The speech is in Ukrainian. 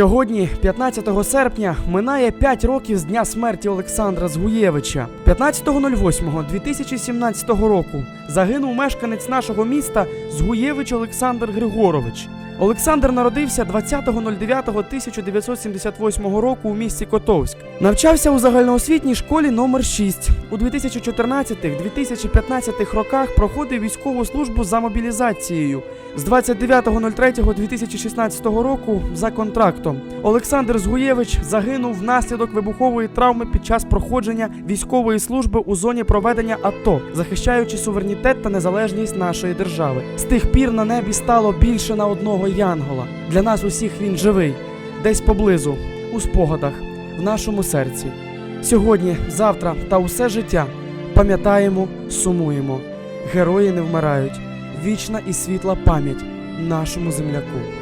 Сьогодні, 15 серпня, минає 5 років з дня смерті Олександра Згуєвича. 15.08.2017 року загинув мешканець нашого міста Згуєвич Олександр Григорович. Олександр народився 20.09.1978 року у місті Котовськ. Навчався у загальноосвітній школі номер 6 У 2014-2015 роках проходив військову службу за мобілізацією. З 29.03.2016 року за контрактом Олександр Згуєвич загинув внаслідок вибухової травми під час проходження військової служби у зоні проведення АТО, захищаючи суверенітет та незалежність нашої держави. З тих пір на небі стало більше на одного янгола. Для нас усіх він живий, десь поблизу, у спогадах, в нашому серці. Сьогодні, завтра та усе життя пам'ятаємо, сумуємо. Герої не вмирають. Вічна і світла пам'ять нашому земляку.